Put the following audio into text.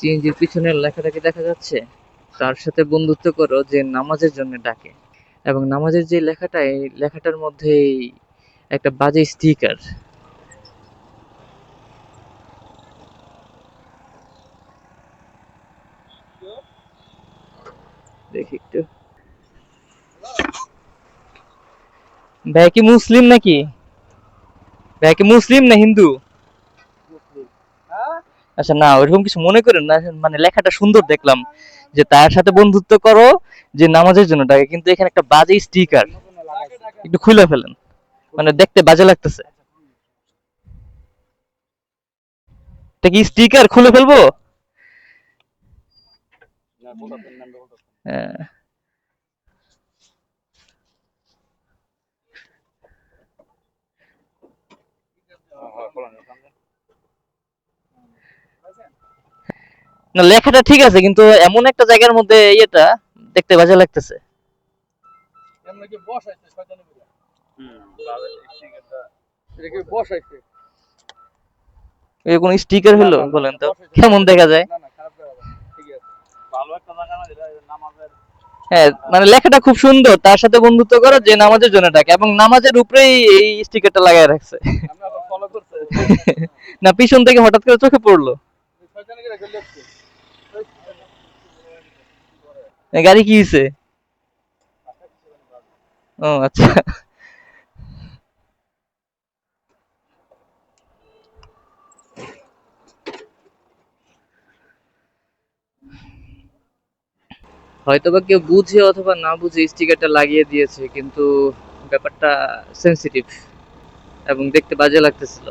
সিএনজির পিছনের লেখাটা কি দেখা যাচ্ছে? তার সাথে বন্ধুত্ব করো যে নামাজের জন্য ডাকে। এবং নামাজের যে লেখাটা, এই লেখাটার মধ্যে একটা বাজে স্টিকার। দেখি একটু। ভাই কি মুসলিম নাকি? ভাই কি মুসলিম না হিন্দু? আচ্ছা না, ওইরকম কিছু মনে করেন না মানে লেখাটা সুন্দর দেখলাম যে তার সাথে বন্ধুত্ব করো, যে নামাজের জন্য ডাকে, কিন্তু এখানে একটা বাজে স্টিকার একটু খুলে ফেলেন। মানে দেখতে বাজে লাগতেছে। এটা কি স্টিকার খুলে ফেলব? হ্যাঁ। না লেখাটা ঠিক আছে কিন্তু এমন একটা জায়গার মধ্যে ইয়েটা দেখতে বাজে লাগতেছে। কোন স্টিকার হলো বলেন তো কেমন দেখা যায়? হ্যাঁ মানে লেখাটা খুব সুন্দর তার সাথে বন্ধুত্ব করো যে নামাজের জন্য ডাকে এবং নামাজের উপরেই এই স্টিকারটা লাগায় রাখছে। না পিছন থেকে হঠাৎ করে চোখে পড়ল। গাড়ি কি হয়েছে ও আচ্ছা। হয়তোবা কেউ বুঝে অথবা না বুঝে স্টিকারটা লাগিয়ে দিয়েছে, কিন্তু ব্যাপারটা সেনসিটিভ এবং দেখতে বাজে লাগতেছিল।